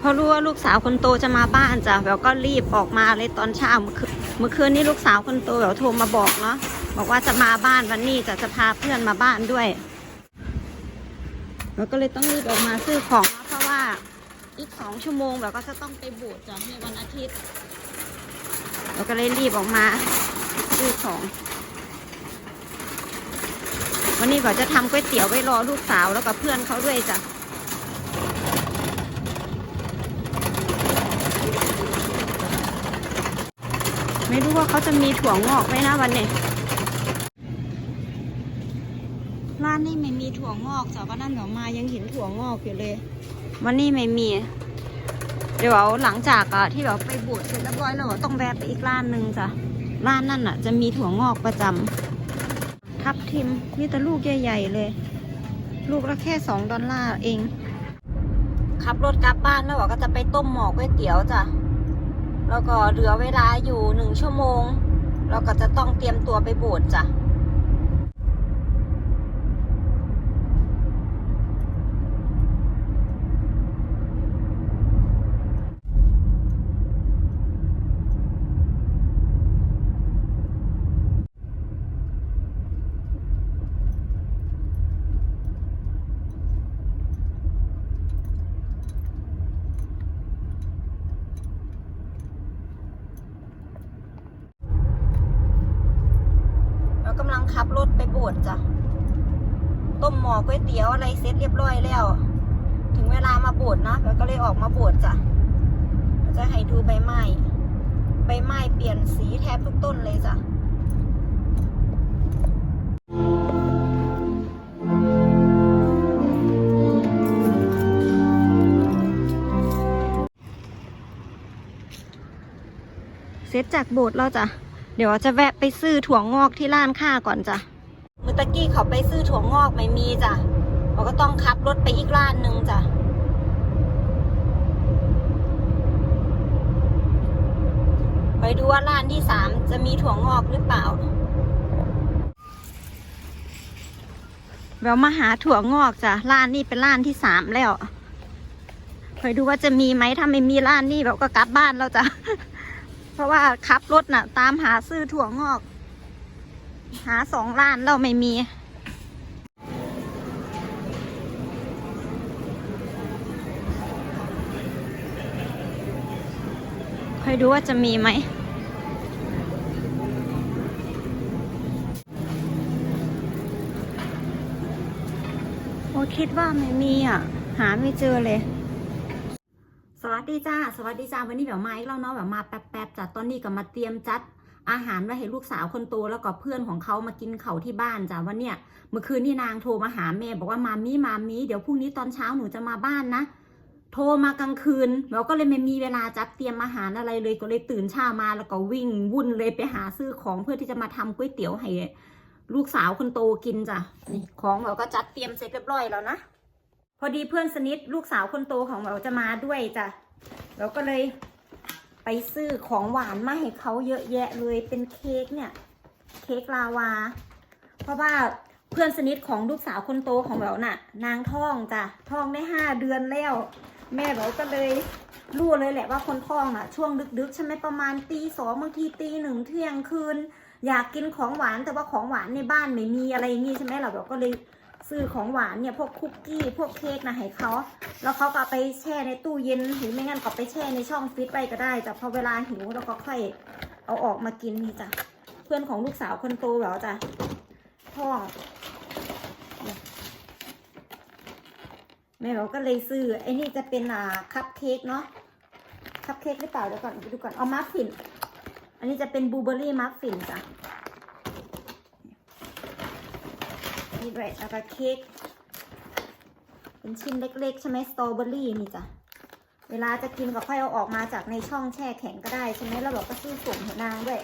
พอรู้ว่าลูกสาวคนโตจะมาบ้านจ้ะแววก็รีบออกมาเลยตอนเช้าเมื่อคืนเมื่อคืนนี้ลูกสาวคนโตแววโทรมาบอกเนาะบอกว่าจะมาบ้านวันนี้จะจะพาเพื่อนมาบ้านด้วยแววก็เลยต้องรีบออกมาซื้อของเพราะว่าอีกสองชั่วโมงแววก็จะต้องไปบสถ์จ้ะในวันอาทิตย์แววก็เลยรีบออกมาซื้อของวันนี้ก็จะทำก๋วยเตี๋ยวไว้รอลูกสาวแล้วกับเพื่อนเขาด้วยจ้ะ ไม่รู้ว่าเขาจะมีถั่วงอกไหมนะวันนี้ร้านนี้ไม่มีถั่วงอกจ้ะวันนั้นเดี๋ยวมายังเห็นถั่วงอกอยู่เลย วันนี้ไม่มี เดี๋ยวหลังจากอะที่เราไปบวชเสร็จเรียบร้อยแล้วก็ต้องแวะไปอีกร้านหนึ่งจ้ะร้านนั่นอะจะมีถั่วงอกประจำทับทิมมีแต่ลูกใหญ่ๆเลย ลูกละแค่สองดอลลาร์เองขับรถกลับบ้านแล้วก็จะไปต้มหมอกก๋วยเตี๋ยวจ้ะ แล้วก็เหลือเวลาอยู่หนึ่งชั่วโมง เราก็จะต้องเตรียมตัวไปโบสถ์จ้ะ ขับรถไปโบสถ์จ้ะ ต้มหม้อก๋วยเตี๋ยวอะไรเสร็จเรียบร้อยแล้ว ถึงเวลามาโบสถ์นะเราก็เลยออกมาโบสถ์จ้ะจะให้ดูใบไม้ ใบไม้เปลี่ยนสีแทบทุกต้นเลยจ้ะเสร็จจากโบสถ์แล้วจ้ะ เดี๋ยวจะแวะไปซื้อถั่วงอกที่ร้านค้าก่อนจ้ะเมื่อตะกี้เขาไปซื้อถั่วงอกไม่มีจ้ะเราก็ต้องขับรถไปอีกร้านหนึ่งจ้ะไปดูว่าร้านที่สามจะมีถั่วงอกหรือเปล่าเรามาหาถั่วงอกจ้ะร้านนี้เป็นร้านที่สามแล้วคอยดูว่าจะมีไหมถ้าไม่มีร้านนี้เราก็กลับบ้านแล้วจ้ะ เพราะว่าขับรถน่ะ ตามหาซื้อถั่วงอก หาสองร้านเราไม่มี คอยดูว่าจะมีไหมโอ้คิดว่าไม่มีอะ หาไม่เจอเลย วัสดีจ้า สวัสดีจ้า วันนี้แบบมาอีกแล้วเนาะแบบมาแป๊บๆจ้ะตอนนี้ก็มาเตรียมจัดอาหารไว้ให้ลูกสาวคนโตแล้วก็เพื่อนของเขามากินเขาที่บ้านจ้ะวันเนี้ยเมื่อคืนนี่นางโทรมาหาแม่บอกว่ามามีมามีเดี๋ยวพรุ่งนี้ตอนเช้าหนูจะมาบ้านนะ โทรมากลางคืนเราก็เลยไม่มีเวลาจัดเตรียมอาหารอะไรเลยก็เลยตื่นเช้ามาแล้วก็วิ่งวุ่นเลยไปหาซื้อของเพื่อที่จะมาทำก๋วยเตี๋ยวให้ลูกสาวคนโตกินจ้ะนี่ของเราก็จัดเตรียมเสร็จเรียบร้อยแล้วนะพอดีเพื่อนสนิทลูกสาวคนโตของเราจะมาด้วยจ้ะ เราก็เลยไปซื้อของหวานมาให้เขาเยอะแยะเลยเป็นเค้กเนี่ยเค้กลาวา เพราะว่าเพื่อนสนิทของลูกสาวคนโตของเราน่ะ นางท้องจ้ะท้องได้ห้าเดือนแล้ว แม่เราก็เลยรู้เลยแหละว่าคนท้องน่ะ ช่วงดึกๆใช่ไหมประมาณตีสองบางทีตีหนึ่งเที่ยงคืน อยากกินของหวานแต่ว่าของหวานในบ้านไม่มีอะไรอย่างงี้ใช่ไหมเราเราก็เลย ซื้อของหวานเนี่ยพวกคุกกี้พวกเค้กนะให้เขาแล้วเขาก็ไปแช่ในตู้เย็นหรือไม่งั้นก็ไปแช่ในช่องฟรีซไว้ก็ได้แต่พอเวลาหิวเราก็ค่อยเอาออกมากินนี่จ้ะเพื่อนของลูกสาวคนโตแล้วจ้ะท้อแม่เราก็เลยซื้อไอ้นี่จะเป็นอ่าคัพเค้กเนาะคัพเค้กหรือเปล่าเดี๋ยวก่อนไปดูก่อนเอามัฟฟิน อันนี้จะเป็นบลูเบอร์รี่มัฟฟินจ้ะ นี่ด้วยแล้วก็เค้กเป็นชิ้นเล็กๆ ใช่ไหมสตรอเบอรี่นี่จ้ะเวลาจะกินก็ค่อยเอาออกมาจากในช่องแช่แข็งก็ได้ใช่ไหมแล้วเราก็ซื้อส่งให้นางด้วย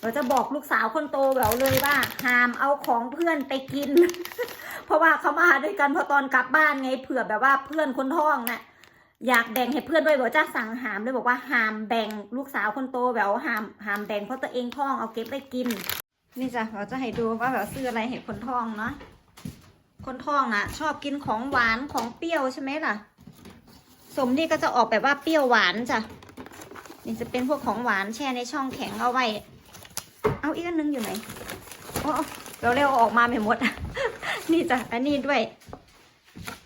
เราจะบอกลูกสาวคนโตแบบเลยว่าห้ามเอาของเพื่อนไปกิน เพราะว่าเขามาด้วยกันพอตอนกลับบ้านไงเผื่อแบบว่าเพื่อนคนท้องน่ะ อยากแบ่งให้เพื่อนด้วยบอกจ้าสั่งหามเลยบอกว่าห้ามแบ่งลูกสาวคนโตแบบห้ามห้ามแบ่งเพราะตัวเองท้องเอาเก็บไว้กิน นี่จ้ะเราจะให้ดูว่าแบบซื้ออะไรให้คนท้องเนาะคนท้องนะชอบกินของหวานของเปรี้ยวใช่ไหมล่ะ สมนี่ก็จะออกแบบว่าเปรี้ยวหวานจ้ะนี่จะเป็นพวกของหวานแช่ในช่องแข็งเอาไว้ เอาอีกอันนึงอยู่ไหนโอ้เราเร็วๆอออกมาไม่หมด นี่จ้ะอันนี้ด้วย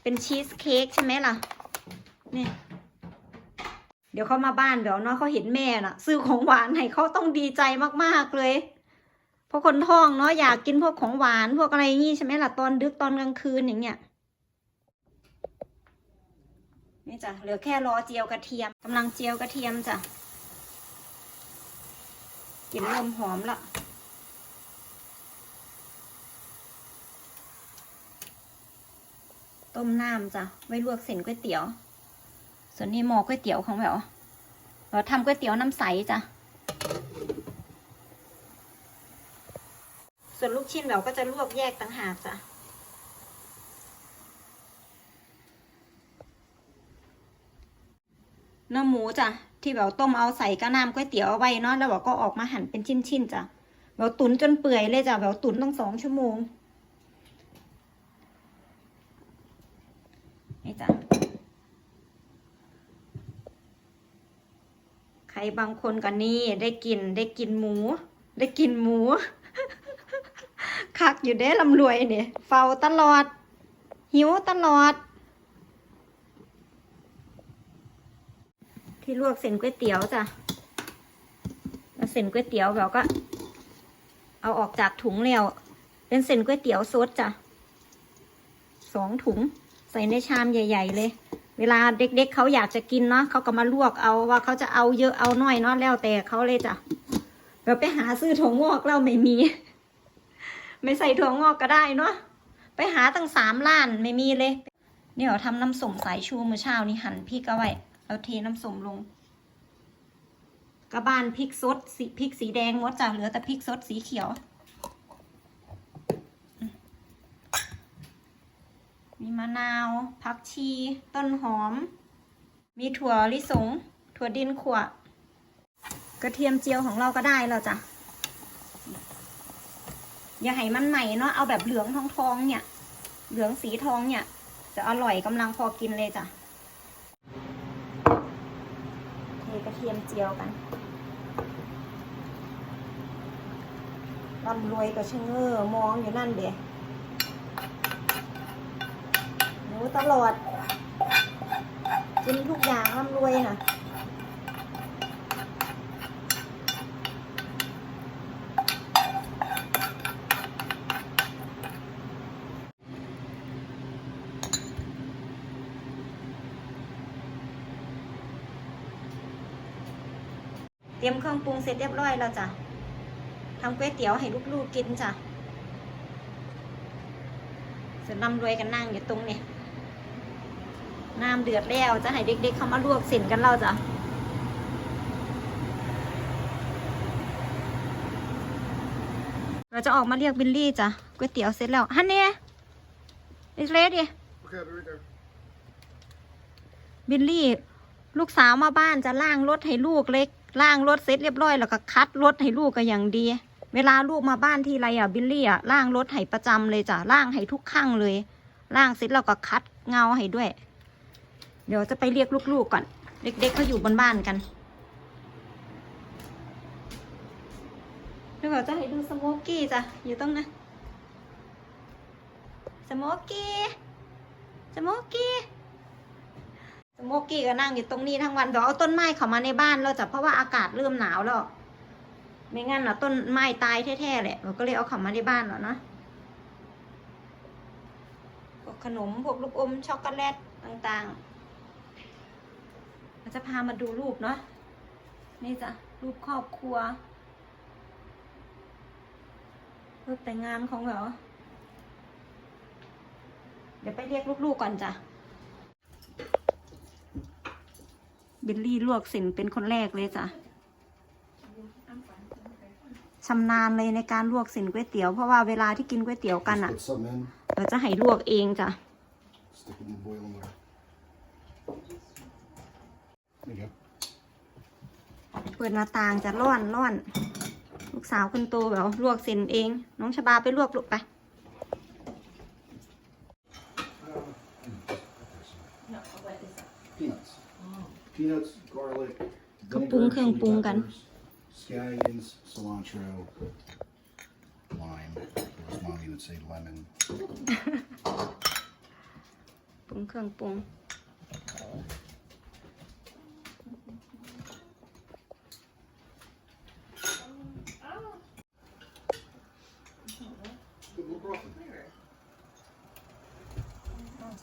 เป็นชีสเค้กใช่ไหมล่ะ นี่ เดี๋ยวเขามาบ้านเดี๋ยวเนาะเขาเห็นแม่น่ะ ซื้อของหวานให้เขาต้องดีใจมากๆเลย เพราะคนท้องเนาะอยากกินพวกของหวานพวกอะไรอย่างงี้ใช่ไหมล่ะตอนดึกตอนกลางคืนอย่างเงี้ยนี่จ้ะเหลือแค่รอเจียวกระเทียมกำลังเจียวกระเทียมจ้ะกลิ่นเริ่มหอมละต้มน้ำจ้ะไว้ลวกเส้นก๋วยเตี๋ยว ส่วนนี้หม้อก๋วยเตี๋ยวของแหววเราทำก๋วยเตี๋ยวน้ำใสจ้ะ ส่วนลูกชิ้นเราก็จะลวกแยกต่างหากจ้ะเนื้อหมูจ้ะที่แบบต้มเอาใส่กระน้ำก๋วยเตี๋ยวเอาไว้เนาะแล้วแบบก็ออกมาหั่นเป็นชิ้นๆจ้ะแบบตุ๋นจนเปื่อยเลยจ้ะแบบตุ๋นต้องสองชั่วโมงนี่จ้ะ ใครบางคนก็นี่ได้กินได้กินหมู ได้กินหมูคักอยู่เด้ลำรวยเนี่ยเฝ้าตลอด หิวตลอด ที่ลวกเส้นก๋วยเตี๋ยวจ้ะแล้วเส้นก๋วยเตี๋ยวเราก็ เอาออกจากถุงแล้ว เป็นเส้นก๋วยเตี๋ยวซดจ้ะสองถุง ใส่ในชามใหญ่ ๆ เลย เวลาเด็กๆเเขาอยากจะกินเนาะเขาก็มาลวกเอาว่าเขาจะเอาเยอะเอาน้อยเนาะแล้วแต่เขาเลยจ้ะเราไปหาซื้อถั่วงอกเราไม่มี ไม่ใส่ถั่วงอกก็ได้เนาะไปหาตั้งสามล้านไม่มีเลยเนี่เราทำน้ำส้มสายชูมื้อเช้านี่หั่นพริกเอาไว้เราเทน้ำส้มลง กระบาลพริกสดสีพริกสีแดงหมดจ้ะเหลือแต่พริกสดสีเขียว มีมะนาวผักชี ต้นหอม มีถั่วลิสง ถั่วดินขวดกระเทียมเจียวของเราก็ได้แล้วจ้ะอย่าให้มันใหม่เนาะเอาแบบเหลืองทองทองๆเนี่ย เหลืองสีทองเนี่ย จะอร่อยกำลังพอกินเลยจ้ะเทกระเทียมเจียวกันร่ำรวยก็ชะเง้อมองอยู่นั่นเดียห ตลอด กินทุกอย่างร่ำรวยน่ะเตรียมเครื่องปรุงเสร็จเรียบร้อยแล้วจ้ะทำก๋วยเตี๋ยวให้ลูกๆกินจ้ะเสร็จนำรวยกันนั่งอยู่ตรงนี้ น้ำเดือดแล้วจะให้เด็กๆเขามาลวกเส้นกันแล้วจ้ะเราจะออกมาเรียกบิลลี่จ้ะก๋วยเตี๋ยวเสร็จแล้วฮันเนี่ยอิสเลดิ Okay, I'll be right there. บิลลี่ ลูกสาวมาบ้านจะล่างรถให้ลูกเล็กล่างรถเสร็จเรียบร้อยแล้วก็คัดรถให้ลูกก็อย่างดี เวลาลูกมาบ้านทีไรอะบิลลี่อะล่างรถให้ประจำเลยจ้ะล่างให้ทุกครั้งเลยล่างเสร็จแล้วก็คัดเงาให้ด้วย เดี๋ยวจะไปเรียกลูกๆก่อน เด็กๆเขาอยู่บนบ้านกันเดี๋ยวจะให้ดูสโมกกี้จ้ะอยู่ตรงนั้นสโมกกี้สโมกกี้สโมกกี้ก็นั่งอยู่ตรงนี้ทั้งวันเดี๋ยวเอาต้นไม้เข้ามาในบ้านแล้วจ้ะเพราะว่าอากาศเริ่มหนาวแล้วไม่งั้นเนะต้นไม้ตายแท้ๆแหละเราก็เลยเอาเข้ามาในบ้านแล้วนะพวกขนมพวกลูกอมช็อกโกแลตต่างๆ เราจะพามาดูรูปเนาะนี่จ้ะรูปครอบครัว รูปแต่งงานของเหรอเดี๋ยวไปเรียกลูกๆก่อนจ้ะบิลลี่ลวกสินเป็นคนแรกเลยจ้ะชำนาญเลยในการลวกสินก๋วยเตี๋ยวเพราะว่าเวลาที่กินก๋วยเตี๋ยวกันอะ Put some in, เราจะให้ลวกเองจ้ะ นี่ครับเปิดหน้าต่างจะร้อนร้อน ลูกสาวคนโตแบบลวกเส้นเอง น้องชบาไปลวกลูกไปก็ปรุงเครื่องปรุงกันปรุงเครื่องปรุง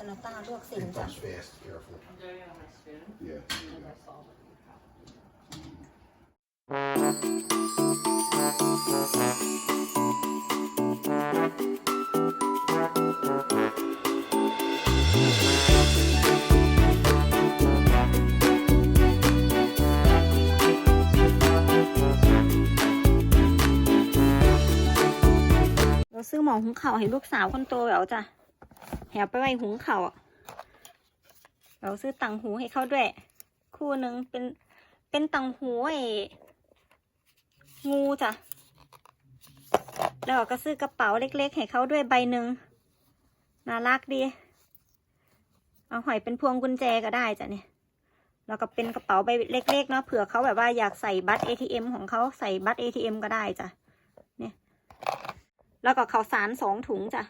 นาต้าลวกสิน It จ้ะ comes fast. Careful. I'm doing it on my spoon. Yeah. there you go. That's all that we have. เราซื้อหมอหุงข้าวให้ลูกสาวคนโตแล้วจ้ะ แหวไปไว้หุงข้าเราซื้อตังหูให้เขาด้วย คู่หนึ่งเป็นเป็นตังหูไอ้งูจ้ะ แล้วก็ซื้อกระเป๋าเล็ก ๆ ให้เขาด้วยใบหนึ่งน่ารักดี เอาหอยเป็นพวงกุญแจก็ได้จ้ะเนี่ยแล้วก็เป็นกระเป๋าใบเล็ก ๆ เนาะเผื่อเขาแบบว่าอยากใส่บัตร ATM ของเขาใส่บัตร ATM ก็ได้จ้ะ เนี่ย แล้วก็ข้าวสารสองถุงจ้ะ